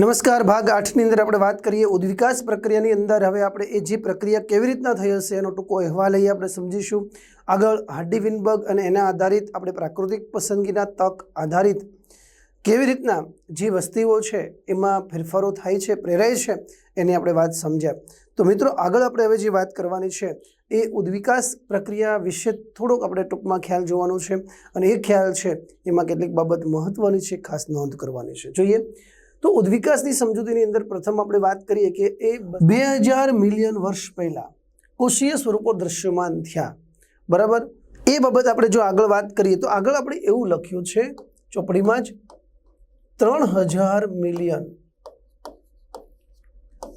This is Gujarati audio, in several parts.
નમસ્કાર, ભાગ આઠની અંદર આપણે વાત કરીએ ઉદ્વિકાસ પ્રક્રિયાની અંદર. હવે આપણે એ જે પ્રક્રિયા કેવી રીતના થઈ હશે એનો ટૂંકો અહેવાલ અહીં આપણે સમજીશું. આગળ હાર્ડી વિનબર્ગ અને એના આધારિત આપણે પ્રાકૃતિક પસંદગીના તક આધારિત કેવી રીતના જે વસ્તીઓ છે એમાં ફેરફારો થાય છે, પ્રેરાય છે એની આપણે વાત સમજ્યા. તો મિત્રો, આગળ આપણે હવે જે વાત કરવાની છે એ ઉદ્વિકાસ પ્રક્રિયા વિશે થોડોક આપણે ટૂંકમાં ખ્યાલ જોવાનો છે. અને એ ખ્યાલ છે એમાં કેટલીક બાબત મહત્વની છે, ખાસ નોંધ કરવાની છે. જોઈએ તો ઉદ્વિકાસની સમજૂતીની અંદર પ્રથમ આપણે વાત કરીએ કે એ બે હજાર મિલિયન વર્ષ પહેલાં કોષીય સ્વરૂપો દૃશ્યમાન થયા. બરાબર? એ બાબત આપણે જો આગળ વાત કરીએ તો આગળ આપણે એવું લખ્યું છે, ચોપડીમાં જ, ત્રણ હજાર મિલિયન.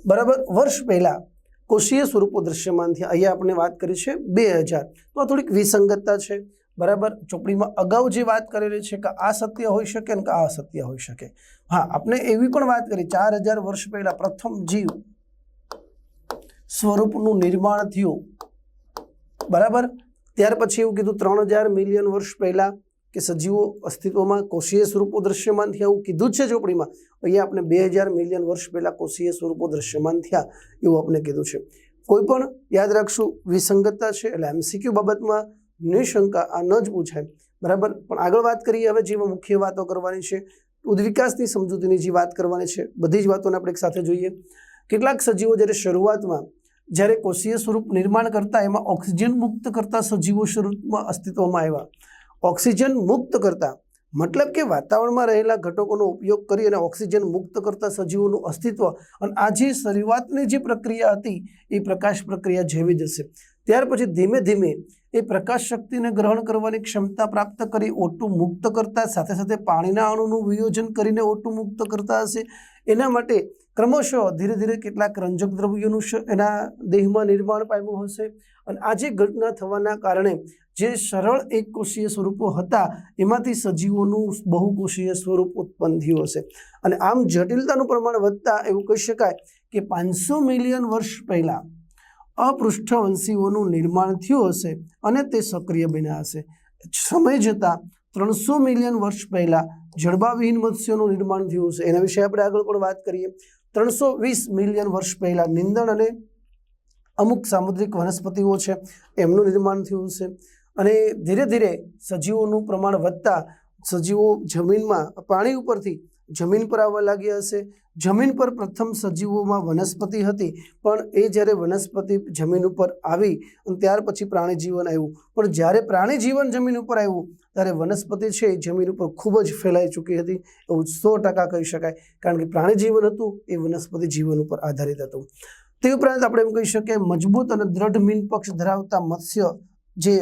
બરાબર? વર્ષ પહેલાં કોષીય સ્વરૂપો દૃશ્યમાન થયા. અહીંયા આપણે વાત કરી છે બે હજાર. તો આ થોડીક વિસંગતતા છે. બરાબર? ચોપડીમાં અગાઉ જે વાત કરેલી છે કે આ સત્ય હોઈ શકે ને કે આ અસત્ય હોઈ શકે. હા આપણે એવી પણ વાત કરી, ચાર હજાર વર્ષ પહેલા પ્રથમ જીવ સ્વરૂપનું નિર્માણ થયું. બરાબર? ત્યાર પછી એવું કીધું, ત્રણ હજાર મિલિયન વર્ષ પહેલા કે સજીવો અસ્તિત્વમાં કોષીય સ્વરૂપો દૃશ્યમાન થયા. એવું કીધું છે ચોપડીમાં. અહીંયા આપણે બે હજાર મિલિયન વર્ષ પહેલા કોષીય સ્વરૂપો દૃશ્યમાન થયા એવું આપણે કીધું છે. કોઈ પણ, યાદ રાખશું, વિસંગતતા છે, એટલે એમસીક્યુ બાબતમાં નિશંકા, આ ન જ પૂછાય. બરાબર? પણ આગળ વાત કરીએ હવે જેમાં મુખ્ય વાતો કરવાની છે. ઉદ્વિકાસની સમજૂતીની જે વાત કરવાની છે, બધી જ વાતોને આપણે એક સાથે જોઈએ. કેટલાક સજીવો જ્યારે શરૂઆતમાં, જ્યારે કોષીય સ્વરૂપ નિર્માણ કરતા, એમાં ઓક્સિજન મુક્ત કરતા સજીવો સ્વરૂપમાં અસ્તિત્વમાં આવ્યા. ઓક્સિજન મુક્ત કરતા, મતલબ કે વાતાવરણમાં રહેલા ઘટકોનો ઉપયોગ કરી અને ઓક્સિજન મુક્ત કરતા સજીવોનું અસ્તિત્વ અને આ જે શરૂઆતની જે પ્રક્રિયા હતી, એ પ્રકાશ પ્રક્રિયા જેવી જ હશે. ત્યાર પછી ધીમે ધીમે એ પ્રકાશ શક્તિને ગ્રહણ કરવાની ક્ષમતા પ્રાપ્ત કરી ઓટું મુક્ત કરતા, સાથે સાથે પાણીના અણુનું વિયોજન કરીને ઓટું મુક્ત કરતા હશે. એના માટે ક્રમશઃ ધીરે ધીરે કેટલાક રંજક દ્રવ્યોનું એના દેહમાં નિર્માણ પામ્યું હશે. અને આ જે ઘટના થવાના કારણે જે સરળ એક કોષીય સ્વરૂપો હતા, એમાંથી સજીવોનું બહુકોષીય સ્વરૂપ ઉત્પન્ન થયું હશે. અને આમ જટિલતાનું પ્રમાણ વધતા એવું કહી શકાય કે પાંચસો મિલિયન વર્ષ પહેલાં અપૃષ્ઠવંશીઓનું નિર્માણ થયું હશે અને તે સક્રિય બન્યા હશે. સમય જતાં ત્રણસો મિલિયન વર્ષ પહેલાં જડબાવિહીન મત્સ્યોનું નિર્માણ થયું હશે. એના વિશે આપણે આગળ પણ વાત કરીએ. ત્રણસો વીસ મિલિયન વર્ષ પહેલાં નિંદણ અને અમુક સામુદ્રિક વનસ્પતિઓ છે, એમનું નિર્માણ થયું હશે. અને ધીરે ધીરે સજીવોનું પ્રમાણ વધતા સજીવો જમીનમાં પાણી ઉપરથી જમીન પર આવવા લાગ્યા હશે. જમીન પર પ્રથમ સજીવોમાં વનસ્પતિ હતી, પણ એ જ્યારે વનસ્પતિ જમીન ઉપર આવી અને ત્યાર પછી પ્રાણી જીવન આવ્યું. પણ જ્યારે પ્રાણી જીવન જમીન ઉપર આવ્યું, ત્યારે વનસ્પતિ છે એ જમીન ઉપર ખૂબ જ ફેલાઈ ચૂકી હતી, એવું સો ટકા કહી શકાય. કારણ કે પ્રાણી જીવન હતું, એ વનસ્પતિ જીવન ઉપર આધારિત હતું. તે ઉપરાંત આપણે એમ કહી શકીએ, મજબૂત અને દ્રઢ મીન પક્ષ ધરાવતા મત્સ્ય જે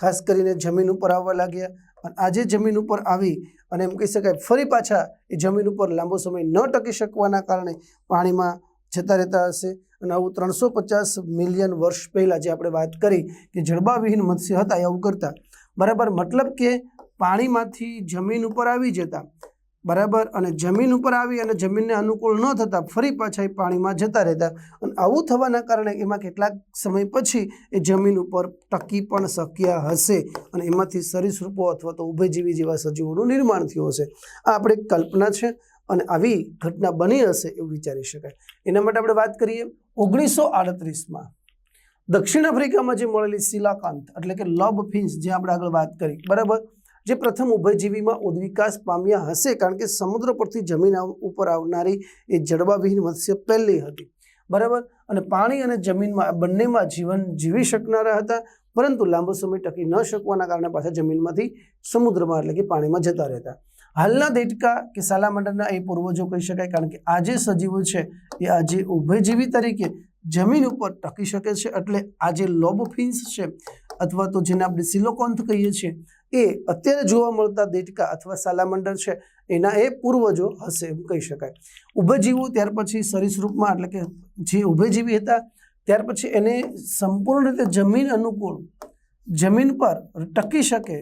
ખાસ કરીને જમીન ઉપર આવવા લાગ્યા અને આજે જમીન ઉપર આવી અને એમ કહી શકાય ફરી પાછા એ જમીન ઉપર લાંબો સમય ન ટકી શકવાના કારણે પાણીમાં જતા રહેતા હશે. અને આવું ત્રણસો પચાસ મિલિયન વર્ષ પહેલાં જે આપણે વાત કરી કે જળબાવિહીન મત્સ્ય હતા એ આવું કરતા. બરાબર, મતલબ કે પાણીમાંથી જમીન ઉપર આવી જતા. બરાબર? અને જમીન ઉપર આવી અને જમીનને અનુકૂળ ન થતાં ફરી પાછા એ પાણીમાં જતા રહેતા. અને આવું થવાના કારણે એમાં કેટલાક સમય પછી એ જમીન ઉપર ટકી પણ શક્યા હશે અને એમાંથી સરીસૃપો અથવા તો ઉભયજીવી જેવા સજીવોનું નિર્માણ થયું હશે. આ આપણે કલ્પના છે અને આવી ઘટના બની હશે એવું વિચારી શકાય. એના માટે આપણે વાત કરીએ ઓગણીસો આડત્રીસમાં. દક્ષિણ આફ્રિકામાં જે મળેલી શિલાકાંત એટલે કે લબ ફિન્સ, જે આપણે આગળ વાત કરી. બરાબર? જે પ્રથમ ઉભયજીવીમાં ઉદ્વિકાસ પામ્યા હશે કારણ કે સમુદ્ર પરથી જમીન ઉપર આવનારી એ જડબાવિહીન મત્સ્ય પહેલી હતી. બરાબર? અને પાણી અને જમીનમાં, બંનેમાં જીવન જીવી શકનારા હતા, પરંતુ લાંબો સમય ટકી ન શકવાના કારણે પાછા જમીનમાંથી સમુદ્રમાં એટલે કે પાણીમાં જતા રહેતા. હાલના દેડકા કે સાલામંડરના એ પૂર્વજો કહી શકાય કારણ કે આજે સજીવો છે, એ આજે ઉભયજીવી તરીકે જમીન ઉપર ટકી શકે છે, એટલે આજે લોબફિન્સ છે, અથવા તો જેને આપણે સિલોકોન્થ કહીએ છીએ એ અત્યારે જોવા મળતા દેડકા અથવા સાલામંડર છે, એના એ પૂર્વજો હશે એમ કહી શકાય. ઉભયજીવો ત્યાર પછી સરીસૃપમાં, એટલે કે જે ઉભયજીવી હતા, ત્યાર પછી એને સંપૂર્ણ રીતે જમીન અનુકૂળ, જમીન પર ટકી શકે,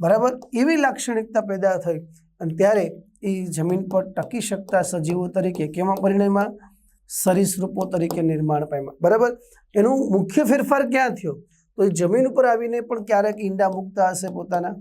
બરાબર, એવી લાક્ષણિકતા પેદા થઈ અને ત્યારે એ જમીન પર ટકી શકતા સજીવો તરીકે કેમાં પરિણયમાં સરીસૃપો તરીકે નિર્માણ પામ્યા. બરાબર? એનું મુખ્ય ફેરફાર ક્યાં થયો? તો એ જમીન ઉપર આવીને પણ ક્યારેક ઈંડા મૂકતા હશે પોતાના?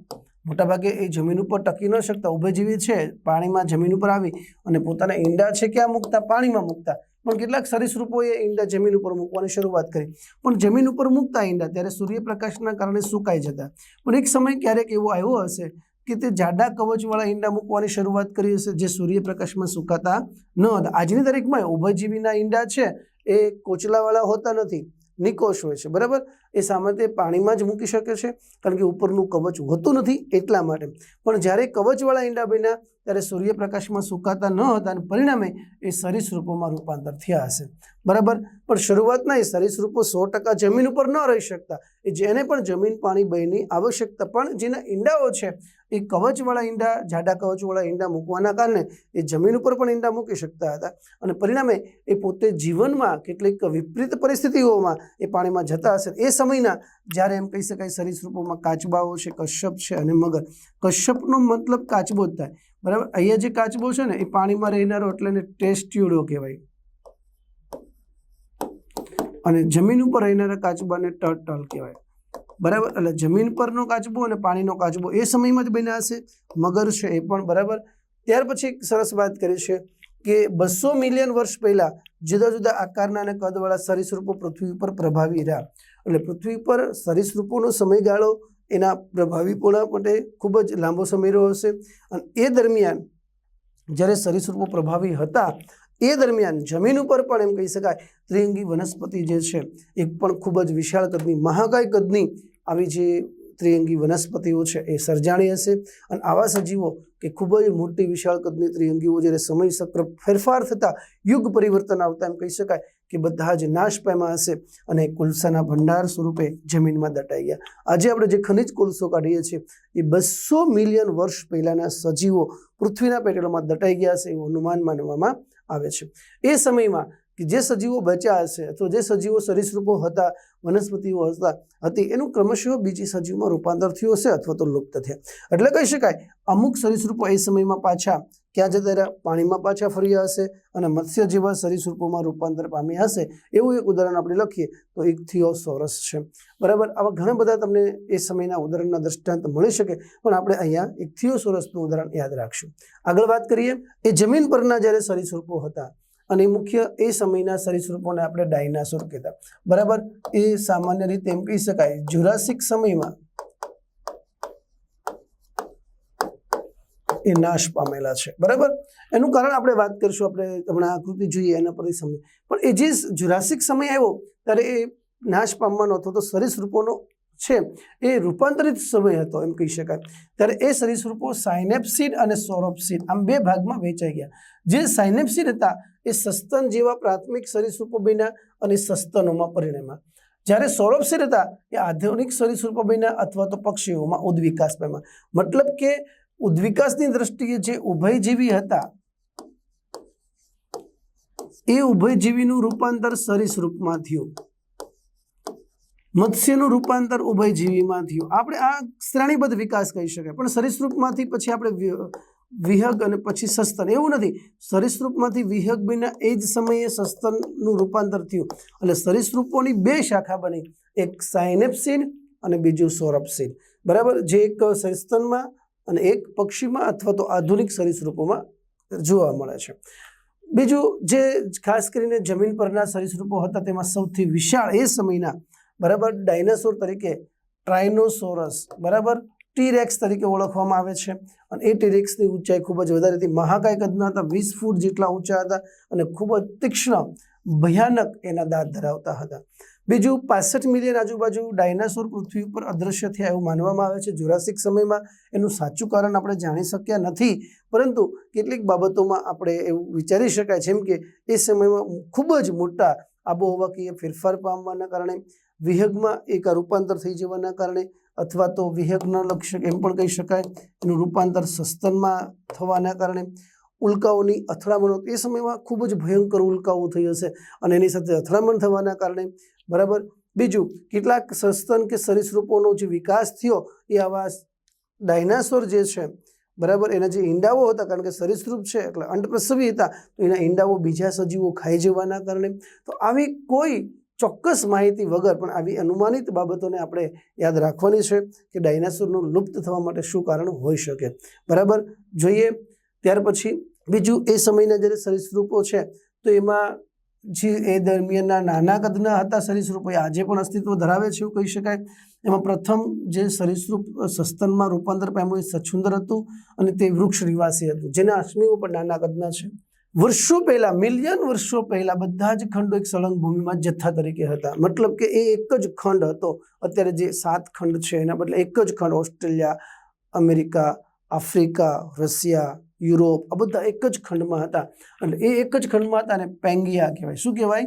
મોટાભાગે એ જમીન ઉપર ટકી ન શકતા, ઉભયજીવી છે, પાણીમાં જમીન ઉપર આવી અને પોતાના ઈંડા છે ક્યાં મૂકતા? પાણીમાં મૂકતા. પણ કેટલાક સરીસૃપોએ ઈંડા જમીન ઉપર મૂકવાની શરૂઆત કરી. પણ જમીન ઉપર મૂકતા ઈંડા ત્યારે સૂર્યપ્રકાશના કારણે સુકાઈ જતા. પણ એક સમય ક્યારેક એવો આવ્યો હશે કે તે જાડા કવચવાળા ઈંડા મૂકવાની શરૂઆત કરી હશે જે સૂર્યપ્રકાશમાં સુકાતા ન હતા. આજની તારીખમાં ઉભયજીવીના ઈંડા છે એ કોચલાવાળા હોતા નથી, નિકોષ હોય છે. બરાબર? એ સામાન્ય પાણીમાં જ મૂકી શકે છે, કારણ કે ઉપરનું કવચ હોતું નથી એટલા માટે. પણ જ્યારે કવચવાળા ઈંડા બન્યા, ત્યારે સૂર્યપ્રકાશમાં સુકાતા ન હતા અને પરિણામે એ સરીસૃપોમાં રૂપાંતર થયા હશે. બરાબર? પણ શરૂઆતના એ સરીસૃપો સો ટકા જમીન ઉપર ન રહી શકતા. એ જેને પણ જમીન પાણી બયની આવશ્યકતા પણ જેના ઈંડાઓ છે, એ કવચવાળા ઈંડા, જાડા કવચવાળા ઈંડા મૂકવાના કારણે એ જમીન ઉપર પણ ઈંડા મૂકી શકતા હતા. અને પરિણામે એ પોતે જીવનમાં કેટલીક વિપરીત પરિસ્થિતિઓમાં એ પાણીમાં જતા હશે. એ સમયના જ્યારે એમ કહી શકાય સરીસૃપોમાં કાચબાઓ છે, કશ્યપ છે અને મગર. કશ્યપનો મતલબ કાચબો જ થાય. બરાબર? અહીંયા જે કાચબો છે ને, એ પાણીમાં રહેનારો એટલે એને ટેસ્ટ્યુડો કહેવાય. અને જમીન ઉપર રહેનારા કાચબાને ટર્ટલ કહેવાય. બરાબર? એટલે જમીન પરનો કાચબો અને પાણીનો કાચબો એ સમયમાં જ બન્યા હશે. મગર છે એ પણ. બરાબર? ત્યાર પછી એક સરસ વાત કરી છે. કે બસો મિલિયન વર્ષ પહેલાં જુદા જુદા આકારના અને કદવાળા સરીસૃપો પૃથ્વી પર પ્રભાવી રહ્યા. એટલે પૃથ્વી પર સરીસૃપોનો સમયગાળો એના પ્રભાવીપણા માટે ખૂબ જ લાંબો સમય રહ્યો હશે. અને એ દરમિયાન જ્યારે સરીસૃપો પ્રભાવી હતા, એ દરમિયાન જમીન ઉપર પણ એમ કહી શકાય, ત્રિઅંગી વનસ્પતિ જે છે એ પણ ખૂબ જ વિશાળ કદની, મહાકાય કદની આવી જે ત્રિઅંગી વનસ્પતિઓ છે એ સર્જાણી હશે. અને આવા સજીવો કે ખૂબ જ મોટી વિશાળ કદની ત્રિઅંગીઓ જ્યારે સમય સક્ર ફેરફાર થતાં યુગ પરિવર્તન આવતા એમ કહી શકાય કે બધા જ નાશ પામ્યા હશે અને કોલસાના ભંડાર સ્વરૂપે જમીનમાં દટાઈ ગયા. આજે આપણે જે ખનિજ કોલસો કાઢીએ છીએ, એ બસો મિલિયન વર્ષ પહેલાંના સજીવો પૃથ્વીના પેટલોમાં દટાઈ ગયા હશે એવું અનુમાન માનવામાં આવે છે. એ સમયમાં કે જે સજીવો બચ્યા હશે અથવા જે સજીવો સરીસૃપો હતા, વનસ્પતિઓ હતા, હતી, એનું ક્રમશઃ બીજી સજીવમાં રૂપાંતર થયું હશે અથવા તો લુપ્ત થયા. એટલે કહી શકાય, અમુક સરીસૃપો એ સમયમાં પાછા ક્યાં જતા રહ્યા? પાણીમાં પાછા ફર્યા હશે અને મત્સ્ય જેવા સરીસૃપોમાં રૂપાંતર પામ્યા હશે એવું એક ઉદાહરણ આપણે લખીએ તો એક થિયોસોરસ છે. બરાબર? આવા ઘણા બધા તમને એ સમયના ઉદાહરણના દ્રષ્ટાંત મળી શકે, પણ આપણે અહીંયા એક થિયોસોરસનું ઉદાહરણ યાદ રાખશું. આગળ વાત કરીએ, એ જમીન પરના જ્યારે સરીસૃપો હતા અને મુખ્ય એ સમયના સરીસૃપોને આપણે ડાયનાસોર કહેતા. બરાબર? એ સામાન્ય રીતે એમ કહી શકાય, જુરાસિક સમયમાં એ નાશ પામેલા છે. બરાબર? એનું કારણ આપણે વાત કરીશું, આપણે હમણાં આકૃતિ જોઈએ એના પર સમય. પણ એ જે જુરાસિક સમય આવ્યો, ત્યારે એ નાશ પામવાનો અથવા તો સરીસૃપોનો છે. એ રૂપાંતરિત સમય હતો એમ કહી શકાય. ત્યારે એ સરીસૃપો સાયનેપ્સિડ અને સોરોપ્સિડ આમ બે ભાગમાં વેચાઈ ગયા. જે સાયનેપ્સિડ હતા એ સસ્તન જેવા પ્રાથમિક સરીસૃપો બન્યા અને સસ્તનોમાં પરિણમ્યા. જ્યારે સૌરભશીર હતા એ આધુનિક સરીસૃપો બન્યા અથવા તો પક્ષીઓમાં ઉદ્વિકાસ પામ્યા. મતલબ કે ઉદ્વિકાસની દ્રષ્ટિએ જે ઉભયજીવી હતા, એ ઉભયજીવીનું રૂપાંતર સરીસૃપમાં થયું. મત્સ્યનું રૂપાંતર ઉભયજીવીમાં થયું. આપણે આ શ્રેણીબદ્ધ વિકાસ કહી શકાય. પણ સરીસૃપમાંથી પછી આપણે વિહગ અને પછી સસ્તન. એવું નથી. સરીસૃપમાંથી વિહગ બિના એ જ સમયે સસ્તનનું રૂપાંતર થયું. એટલે સરીસૃપોની બે શાખા બની. એક સાયનેપ્સિન અને બીજું સોરપસિન. બરાબર? જે એક સસ્તનમાં અને એક પક્ષીમાં અથવા તો આધુનિક સરીસૃપોમાં જોવા મળે છે. બીજું જે ખાસ કરીને જમીન પરના સરીસૃપો હતા તેમાં સૌથી વિશાળ એ સમયના બરાબર ડાયનાસોર તરીકે ટ્રાઇનોસોરસ બરાબર? ટીરેક્સ તરીકે ઓળખવામાં આવે છે. અને એ ટીરેક્સની ઊંચાઈ ખૂબ જ વધારે હતી. મહાકાય કદના હતા, વીસ ફૂટ જેટલા ઊંચા હતા અને ખૂબ જ તીક્ષ્ણ, ભયાનક એના દાંત ધરાવતા હતા. બીજું, પાસઠ મિલિયન આજુબાજુ ડાયનાસોર પૃથ્વી ઉપર અદૃશ્ય થયા એવું માનવામાં આવે છે. જુરાસિક સમયમાં એનું સાચું કારણ આપણે જાણી શક્યા નથી. પરંતુ કેટલીક બાબતોમાં આપણે એવું વિચારી શકાય જેમ કે એ સમયમાં ખૂબ જ મોટા આબોહવાકીય ફેરફાર પામવાના કારણે વિહગમાં એક રૂપાંતર થઈ જવાના કારણે અથવા તો વિહગના ન લક્ષ એમ પણ કહી શકાય. એનું રૂપાંતર સસ્તનમાં થવાના કારણે ઉલ્કાઓની અથડામણો, એ સમયમાં ખૂબ જ ભયંકર ઉલ્કાઓ થઈ હશે અને એની સાથે અથડામણ થવાના કારણે બરાબર. બીજું, કેટલાક સસ્તન કે સરીસૃપોનો જે વિકાસ થયો એ આવા ડાયનાસોર જે છે, બરાબર, એના જે ઈંડાઓ હતા, કારણ કે સરીસૃપ છે એટલે અંડપ્રસવી હતા, તો એના ઈંડાઓ બીજા સજીવો ખાઈ જવાના કારણે. તો આવી કોઈ ચોક્કસ માહિતી વગર પણ આવી અનુમાનિત બાબતોને આપણે યાદ રાખવાની છે કે ડાયનાસોરનું લુપ્ત થવા માટે શું કારણ હોઈ શકે. બરાબર? જોઈએ, ત્યાર પછી બીજું એ સમયના જ્યારે સરીસૃપો છે, તો એમાં જે એ દરમિયાનના નાના કદના હતા સરીસૃપો, એ આજે પણ અસ્તિત્વ ધરાવે છે એવું કહી શકાય. એમાં પ્રથમ જે સરીસૃપ સસ્તનમાં રૂપાંતર પામ્યું એ સછુંદર હતું અને તે વૃક્ષ નિવાસી હતું, જેના અશ્મિઓ પણ નાના કદના છે. વર્ષો પહેલા, મિલિયન વર્ષો પહેલા બધા જ ખંડો એક સળંગ ભૂમિમાં જથ્થા તરીકે હતા. મતલબ કે એ એક જ ખંડ હતો. અત્યારે જે સાત ખંડ છે એના બદલે એક જ ખંડ Australia, America, Africa, Russia, Europe, આ બધા એક જ ખંડમાં હતા. અને એ એક જ ખંડમાં હતા અને પેંગિયા કહેવાય. શું કહેવાય?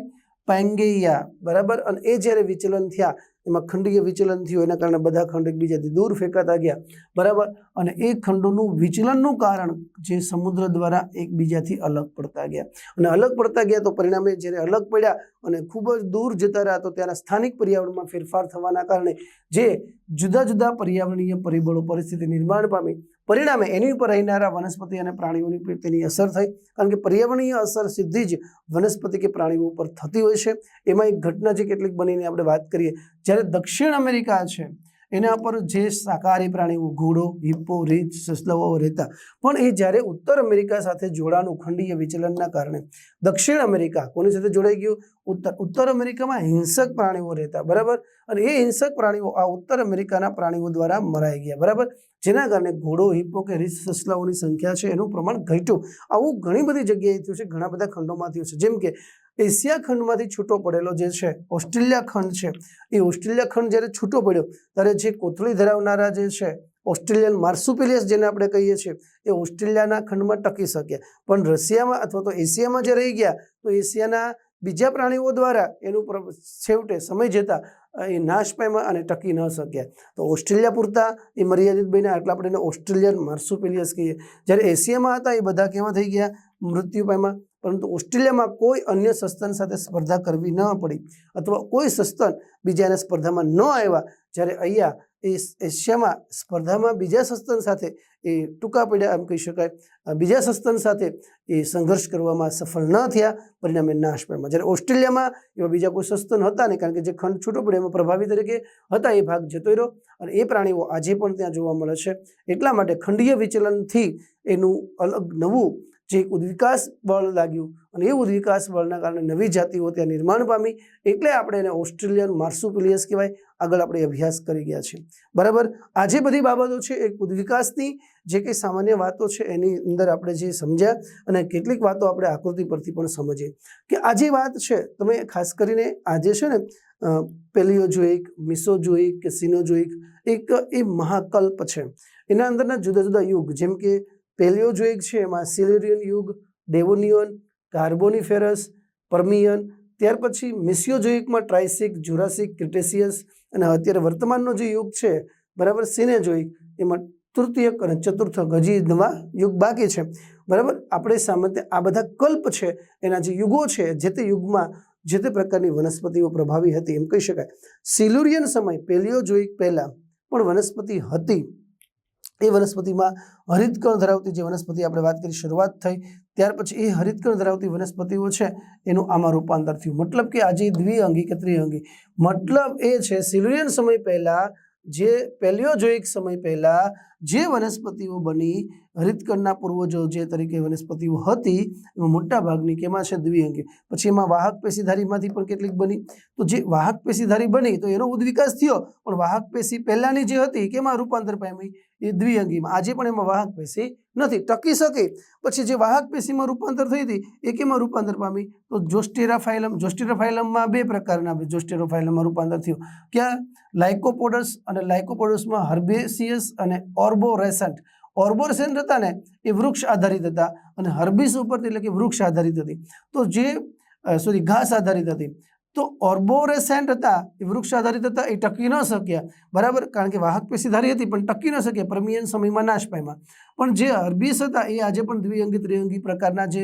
પેંગેયા. બરાબર? અને એ જ્યારે વિચલન થયા એમાં ખંડીય વિચલન થયું એના કારણે બધા ખંડ એકબીજાથી દૂર ફેંકાતા ગયા. બરાબર? અને એ ખંડોનું વિચલનનું કારણ જે સમુદ્ર દ્વારા એકબીજાથી અલગ પડતા ગયા. અને અલગ પડતા ગયા તો પરિણામે જ્યારે અલગ પડ્યા અને ખૂબ જ દૂર જતા રહ્યા તો ત્યાંના સ્થાનિક પર્યાવરણમાં ફેરફાર થવાના કારણે જે જુદા જુદા પર્યાવરણીય પરિબળો પરિસ્થિતિ નિર્માણ પામી પરિણામે એની ઉપર રહેનારા વનસ્પતિ અને પ્રાણીઓની પર તેની અસર થઈ. કારણ કે પર્યાવરણીય અસર સીધી જ વનસ્પતિ કે પ્રાણીઓ ઉપર થતી હોય છે. એમાં એક ઘટના જે કેટલીક બનીને આપણે વાત કરીએ. જ્યારે દક્ષિણ અમેરિકા છે એના પર જે શાકાહારી પ્રાણીઓ, ઘોડો, હિપ્પો, રીંછ, સસલાઓ રહેતા. પણ એ જ્યારે ઉત્તર અમેરિકા સાથે જોડાનું ખંડીય વિચલનના કારણે દક્ષિણ અમેરિકા કોની સાથે જોડાઈ ગયું? ઉત્તર ઉત્તર અમેરિકામાં હિંસક પ્રાણીઓ રહેતા, બરાબર? અને એ હિંસક પ્રાણીઓ આ ઉત્તર અમેરિકાના પ્રાણીઓ દ્વારા મરાઈ ગયા, બરાબર? જેના કારણે ઘોડો, હિપ્પો કે રીંછ, સસલાઓની સંખ્યા છે એનું પ્રમાણ ઘટ્યું. આવું ઘણી બધી જગ્યાએ થયું છે, ઘણા બધા ખંડોમાં થયું છે. જેમ કે એશિયા ખંડમાંથી છૂટો પડેલો જે છે, ઓસ્ટ્રેલિયા ખંડ છે. એ ઓસ્ટ્રેલિયા ખંડ જ્યારે છૂટો પડ્યો, ત્યારે જે કોથળી ધરાવનારા જે છે, ઓસ્ટ્રેલિયન માર્સુપિલિયસ જેને આપણે કહીએ છીએ, એ ઓસ્ટ્રેલિયાના ખંડમાં ટકી શક્યા. પણ રશિયામાં અથવા તો એશિયામાં જે રહી ગયા, તો એશિયાના બીજા પ્રાણીઓ દ્વારા એનું છેવટે સમય જતાં એ નાશ પામ્યા અને ટકી ન શક્યા. તો ઓસ્ટ્રેલિયા પૂરતા એ મર્યાદિત બન્યા, એટલે આપણે એને ઓસ્ટ્રેલિયન માર્સુપિલિયસ કહીએ. જ્યારે એશિયામાં હતા, એ બધા કેવા થઈ ગયા? મૃત્યુ પામ્યા. પરંતુ ઓસ્ટ્રેલિયામાં કોઈ અન્ય સસ્તન સાથે સ્પર્ધા કરવી ન પડી અથવા કોઈ સસ્તન બીજાને સ્પર્ધામાં ન આવ્યા જ્યારે અહીંયા એ એશિયામાં સ્પર્ધામાં બીજા સસ્તન સાથે એ ટૂંકા પડ્યા એમ કહી શકાય બીજા સસ્તન સાથે એ સંઘર્ષ કરવામાં સફળ ન થયા, પરિણામે નાશ પામ્યા. જ્યારે ઓસ્ટ્રેલિયામાં એવા બીજા કોઈ સસ્તન હતા નહીં, કારણ કે જે ખંડ છૂટો પડ્યો એમાં પ્રભાવી તરીકે હતા, એ ભાગ જતો રહ્યો અને એ પ્રાણીઓ આજે પણ ત્યાં જોવા મળે છે. એટલા માટે ખંડીય વિચલનથી એનું અલગ નવું જે એક ઉદ્વિકાસ બળ લાગ્યું અને એ ઉદ્વિકાસ બળના કારણે નવી જાતિઓ ત્યાં નિર્માણ પામી, એટલે આપણે એને ઓસ્ટ્રેલિયન માર્સુપિલિયસ કહેવાય. આગળ આપણે અભ્યાસ કરી ગયા છીએ. બરાબર? આજે બધી બાબતો છે, એક ઉદ્વિકાસની જે કંઈ સામાન્ય વાતો છે, એની અંદર આપણે જે સમજ્યા અને કેટલીક વાતો આપણે આકૃતિ પરથી પણ સમજીએ. કે આ જે વાત છે, તમે ખાસ કરીને આજે છે ને પેલિયોજોઇક, મિસોજોઇક કે સિનોજોઇક, એક એ મહાકલ્પ છે. એના અંદરના જુદા જુદા યુગ, જેમ કે પેલિયોજોઇક છે, એમાં સિલેરિયન યુગ ડેવોનિયન કાર્બોનિફેરસ પરમિયન, ત્યાર પછી મિસિયોજોઇકમાં ટ્રાઇસિક, જુરાસિક, ક્રિટેસિયસ અને અત્યારે વર્તમાનનો જે યુગ છે, બરાબર સિનેજોઇક, એમાં તૃતીયક અને ચતુર્થક હજી નવા યુગ બાકી છે. બરાબર? આપણે સામાન્ય આ બધા કલ્પ છે, એના જે યુગો છે, જે તે યુગમાં જે તે પ્રકારની વનસ્પતિઓ પ્રભાવી હતી, એમ કહી શકાય. સિલુરિયન સમય પેલિયોજોઇક પહેલાં પણ વનસ્પતિ હતી. એ વનસ્પતિમાં હરિતકણ ધરાવતી જે વનસ્પતિ આપણે વાત કરી, શરૂઆત થઈ, ત્યાર પછી એ હરિતકણ ધરાવતી વનસ્પતિઓ છે, એનું આમાં રૂપાંતર થયું. મતલબ કે આજે દ્વિઅંગી કે ત્રિઅંગી મતલબ એ છે સિલુરિયન સમય પહેલાં, જે પેલિયોજોઇક સમય પહેલાં જે વનસ્પતિઓ બની હરિતકણના પૂર્વજો જે તરીકે વનસ્પતિઓ હતી, એમાં મોટા ભાગની કેમાં છે દ્વિઅંગી. પછી એમાં વાહક પેશીધારીમાંથી પણ કેટલીક બની. તો જે વાહક પેશીધારી બની, તો એનો ઉદ્વિકાસ થયો. પણ વાહક પેશી પહેલાંની જે હતી કેમાં રૂપાંતર પામી એ દ્વિઅંગીમાં. આજે પણ એમાં વાહક પેશી નથી. ટકી શકે. પછી જે વાહક પેશીમાં રૂપાંતર થઈ હતી, એ કેમાં રૂપાંતર પામી? તો જોસ્ટેરાફાઇલમ જોસ્ટેરાફાઇલમમાં બે પ્રકારના જોસ્ટેરોફાઇલમમાં રૂપાંતર થયું. ક્યાં? લાઇકોપોડસ અને લાઇકોપોડસમાં હર્બેસિયસ અને ઓર્બોરેસન્ટ. ઓર્બોરેસન્ટ હતા ને એ વૃક્ષ આધારિત હતા અને હર્બિસ ઉપરથી એટલે કે વૃક્ષ આધારિત હતી. તો જે સોરી, ઘાસ આધારિત હતી. તો ઓર્બોરેસેન્ટ હતા. એ વૃક્ષ આધારિત હતા. એ ટકી ન શક્યા. બરાબર? કારણ કે વાહક પેશીધારી હતી, પણ ટકી ન શક્યા. પરમિયન સમયમાં નાશ પામ્યા. પણ જે અરબીસ હતા, એ આજે પણ દ્વિઅંગી, ત્રિઅંગી પ્રકારના જે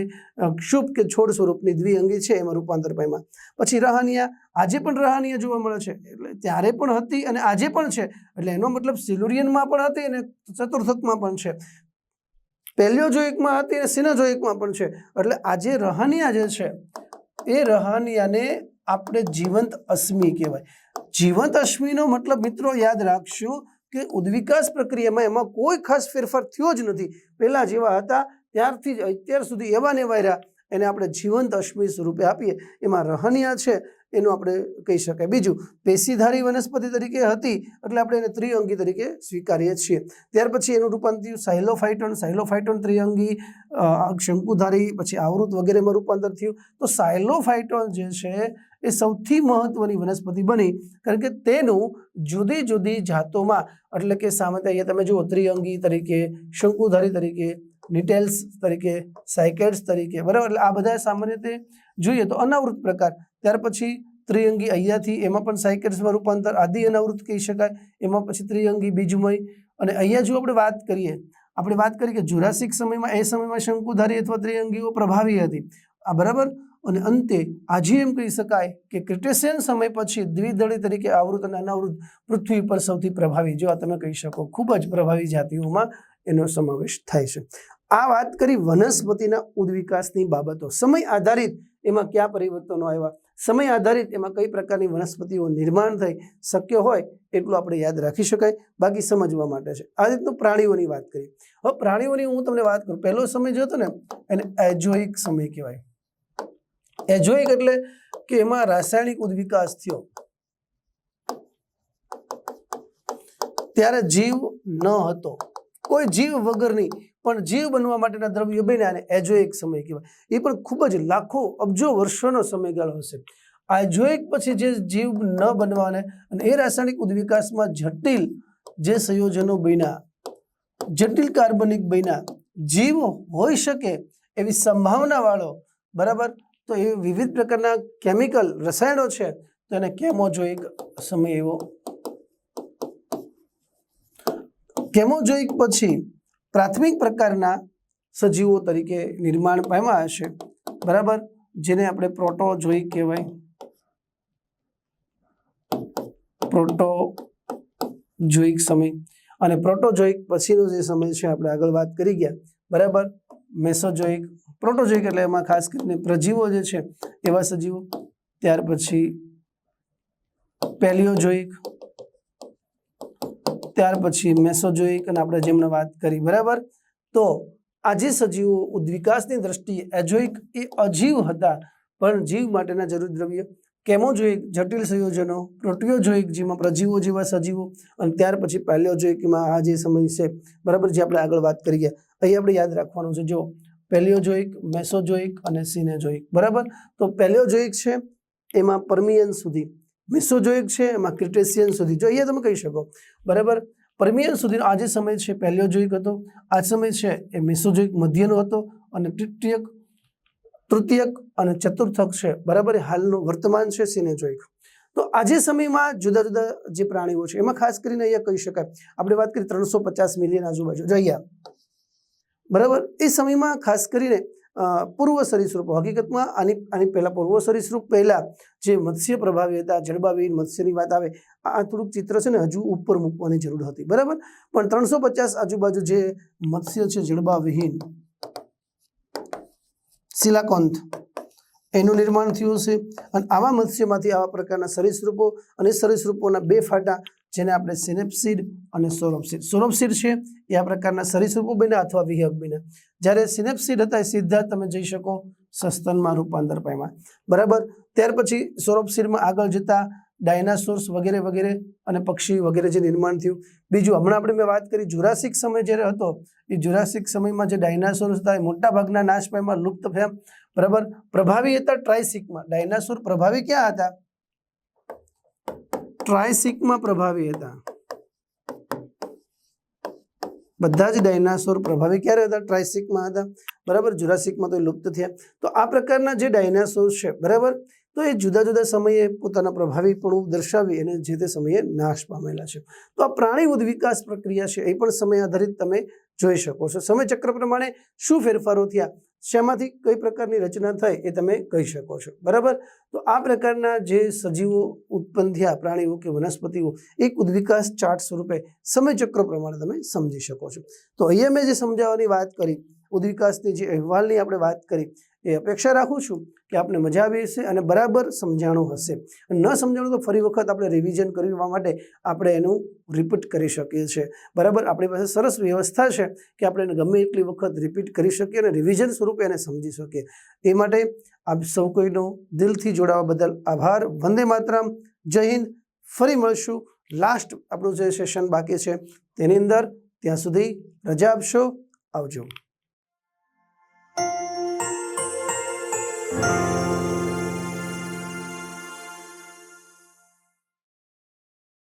ક્ષુપ કે છોડ સ્વરૂપની દ્વિઅંગી છે, એમાં રૂપાંતર પામ્યા. પછી રહાનિયા. આજે પણ રહાનિયા જોવા મળે છે. એટલે ત્યારે પણ હતી અને આજે પણ છે. એટલે એનો મતલબ સિલુરિયનમાં પણ હતી અને ચતુર્થકમાં પણ છે. પેલિયોજોઇકમાં હતી અને સિનોજોઇકમાં પણ છે. એટલે આજે રહાનિયા જે છે, એ રહાનિયાને આપણે જીવંત અશ્મિ કહેવાય. જીવંત અશ્મિનો મતલબ મિત્રો યાદ રાખશો કે ઉદ્વિકાસ પ્રક્રિયામાં એમાં કોઈ ખાસ ફેરફાર થયો જ નથી. પહેલાં જેવા હતા, ત્યારથી જ અત્યાર સુધી એવા ને રહ્યા. એને આપણે જીવંત અશ્મિ સ્વરૂપે આપીએ. એમાં રહનિયા છે એનું આપણે કહી શકાય. બીજું, પેશીધારી વનસ્પતિ તરીકે હતી, એટલે આપણે એને ત્રિઅંગી તરીકે સ્વીકારીએ છીએ. ત્યાર પછી એનું રૂપાંતર સાયલોફાઇટોન સાયલોફાઇટોન ત્રિઅંગી શંકુધારી, પછી આવૃત વગેરેમાં રૂપાંતર થયું. તો સાયલોફાઇટોન જે છે, એ સૌથી મહત્વની વનસ્પતિ બની. કારણ કે તેનું જુદી જુદી જાતોમાં, એટલે કે સામાન્ય અહીંયા તમે જુઓ, ત્રિઅંગી તરીકે, શંકુધારી તરીકે નિટેલ્સ તરીકે સાયકેટ્સ તરીકે, બરાબર? એટલે આ બધા સામાન્ય રીતે જોઈએ તો અનાવૃત પ્રકાર. ત્યાર પછી ત્રિઅંગી અહીંયાથી એમાં પણ સાયકેટ્સમાં રૂપાંતર આદિ અનાવૃત કહી શકાય. એમાં પછી ત્રિઅંગી બીજમય. અને અહીંયા જો આપણે વાત કરીએ, આપણે વાત કરીએ કે જુરાસિક સમયમાં, એ સમયમાં શંકુધારી અથવા ત્રિઅંગીઓ પ્રભાવી હતી. આ બરાબર? અને અંતે આજે એમ કહી શકાય કે ક્રિટેશિયન સમય પછી દ્વિદળી તરીકે આવૃત અને અનાવૃત પૃથ્વી પર સૌથી પ્રભાવી, જો આ તમે કહી શકો, ખૂબ જ પ્રભાવી જાતિઓમાં એનો સમાવેશ થાય છે. આ વાત કરી વનસ્પતિના ઉદ્વિકાસની બાબતો. સમય આધારિત એમાં કયા પરિવર્તનો આવ્યા? સમય આધારિત એમાં કઈ પ્રકારની વનસ્પતિઓ નિર્માણ થઈ શક્ય હોય એટલું આપણે યાદ રાખી શકાય. બાકી સમજવા માટે છે. આ રીતનું પ્રાણીઓની વાત કરી. હવે પ્રાણીઓની હું તમને વાત કરું. પહેલો સમય જોતો ને, એને એજોઇક સમય કહેવાય. એજોઇક એટલે કે એમાં રાસાયણિક ઉદ્વિકાસ થયો. ત્યારે જીવ ન હતો. કોઈ જીવ વગરની પણ જીવ બનવા માટેના દ્રવ્યો બન્યા અને એજોઇક સમય કહેવાય. એ પણ ખૂબ જ લાખો, અબજો વર્ષોનો સમયગાળો હશે. આઇજોઇક પછી જે જીવ ન બનવાને અને એ રાસાયણિક ઉદ્વિકાસમાં જટિલ જે સંયોજનો બન્યા, જટિલ કાર્બનિક બન્યા, જીવ હોઈ શકે એવી સંભાવનાવાળો, બરાબર? તો એ વિવિધ પ્રકારના કેમિકલ, રસાયણો છે, તો એને કેમોજોઇક સમય એવો. કેમોજોઇક પછી પ્રાથમિક પ્રકારના સજીવો તરીકે નિર્માણ પામ્યા હશે. બરાબર? જેને આપણે પ્રોટોજોઇક કહેવાય. પ્રોટોજોઇક સમય. અને પ્રોટોજોઇક પછીનો જે સમય છે, આપણે આગળ વાત કરી ગયા. બરાબર? મેસોજોઈક. પ્રોટોજોઈક એટલે એમાં ખાસ કરીને પ્રજીવો જે છે, એવા સજીવો. ત્યાર પછી પેલિયોજોઇક ત્યાર પછી મેસોજોઇક અને આપણે જેમણે વાત કરી, બરાબર? તો આ જે સજીવો ઉદ્વિકાસની દ્રષ્ટિએ એજોઇક એ અજીવ હતા, પણ જીવ માટેના જરૂરી દ્રવ્ય કેમોજોઇક, જટિલ સંયોજનો પ્રોટિયોજોઇક જેમાં પ્રજીવો જેવા સજીવો અને ત્યાર પછી પેલિયોજોઇકમાં આ જે સમય છે, બરાબર, જે આપણે આગળ વાત કરી ગયા અહીં આપણે યાદ રાખવાનું છે. જો પેલિયોજોઇક, મેસોજોઇક અને સિનેજોઇક, બરાબર? તો પેલિયોજોઇક છે એમાં પરમિયન સુધી. મેસોજોઇક છે, એમાં ક્રિટેશિયન સુધી જો, અહીંયા તમે કહી શકો. બરાબર? પરમિયન સુધીનો આ જે સમય છે પેલિયોજોઇક હતો, આ સમય છે, એ મેસોજોઇક મધ્યનો હતો અને તૃતીયક તૃતીયક અને ચતુર્થક છે. બરાબર? હાલનું વર્તમાન છે સિનેજોઇક તો આજે સમયમાં જુદા જુદા જે પ્રાણીઓ છે, એમાં ખાસ કરીને અહીંયા કહી શકાય. આપણે વાત કરીએ ત્રણસો પચાસ મિલિયન આજુબાજુ. જો બરાબર? એ સમયમાં ખાસ કરીને પૂર્વ સરીસૃપો. હકીકતમાં આની આની પહેલાં પૂર્વ સરીસૃપ પહેલાં જે મત્સ્ય પ્રભાવી હતા જળબાવિહીન મત્સ્યની વાત આવે, આ થોડુંક ચિત્ર છે ને હજુ ઉપર મૂકવાની જરૂર હતી. બરાબર? પણ ત્રણસો પચાસ આજુબાજુ જે મત્સ્ય છે, જળબાવિહીન શિલાકોંત એનું નિર્માણ થયું છે અને આવા મત્સ્યમાંથી આવા પ્રકારના સરીસૃપો અને સરીસૃપોના બે ફાટા જેને આપણે સિનેપ્સિડ અને સોરોપ્સિડ સોરોપ્સિડ છે, એ આ પ્રકારના સરીસૃપો બન્યા અથવા વિહક બન્યા. જ્યારે સિનેપ્સિડ હતા, એ સીધા તમે જઈ શકો સસ્તનમાં રૂપાંતર પામ્યા. બરાબર? ત્યાર પછી સોરોપ્સિડમાં આગળ જતા ડાયનાસોર્સ વગેરે વગેરે અને પક્ષી વગેરે જે નિર્માણ થયું. બીજું, હમણાં આપણે મેં વાત કરી, જુરાસિક સમય જ્યારે હતો, એ જુરાસિક સમયમાં જે ડાયનાસોર્સ હતા, એ મોટા ભાગના નાશ પામ્યા લુપ્ત થયા. બરાબર? પ્રભાવી હતા ટ્રાયસિકમાં. ડાયનાસોર પ્રભાવી ક્યાં હતા? ટ્રાયસિકમાં પ્રભાવી હતા. બધા જ ડાયનાસોર પ્રભાવી ક્યારે હતા? ટ્રાયસિકમાં હતા. બરાબર? જુરાસિકમાં તો લુપ્ત થયા. તો આ પ્રકારના જે ડાયનાસોર છે, બરાબર? તો એ જુદા જુદા સમયે પોતાના પ્રભાવીપણું દર્શાવી અને જે તે સમયે નાશ પામેલા છે. તો આ પ્રાણી ઉદ્વિકાસ પ્રક્રિયા છે, એ પણ સમય આધારિત તમે જોઈ શકો છો. સમય ચક્ર પ્રમાણે શું ફેરફારો થયા? શેમાંથી કઈ પ્રકારની રચના થઈ એ તમે કહી શકો છો. બરાબર? તો આ પ્રકારના જે સજીવો ઉત્પન્ન થયા પ્રાણીઓ કે વનસ્પતિઓ, એક ઉદ્વિકાસ ચાર્ટ સ્વરૂપે સમય ચક્ર પ્રમાણે તમે સમજી શકો છો. તો અહીંયા મેં જે સમજાવવાની વાત કરી, ઉદ્વિકાસની જે અહેવાલની આપણે વાત કરી એ અપેક્ષા રાખું છું કે આપને મજા આવી હશે અને બરાબર સમજાણું હશે. ન સમજાણું તો ફરી વખત આપણે રિવિઝન કરવા માટે આપણે એનું રિપીટ કરી શકીએ છીએ. બરાબર? આપણી પાસે સરસ વ્યવસ્થા છે કે આપણે એને ગમે એટલી વખત રિપીટ કરી શકીએ અને રિવિઝન સ્વરૂપે એને સમજી શકીએ. એ માટે આપ સૌ કોઈનો દિલથી જોડાવા બદલ આભાર. વંદે માતરમ. જય હિન્દ. ફરી મળશું. લાસ્ટ આપણું જે સેશન બાકી છે તેની અંદર. ત્યાં સુધી રજા આપશો. આવજો.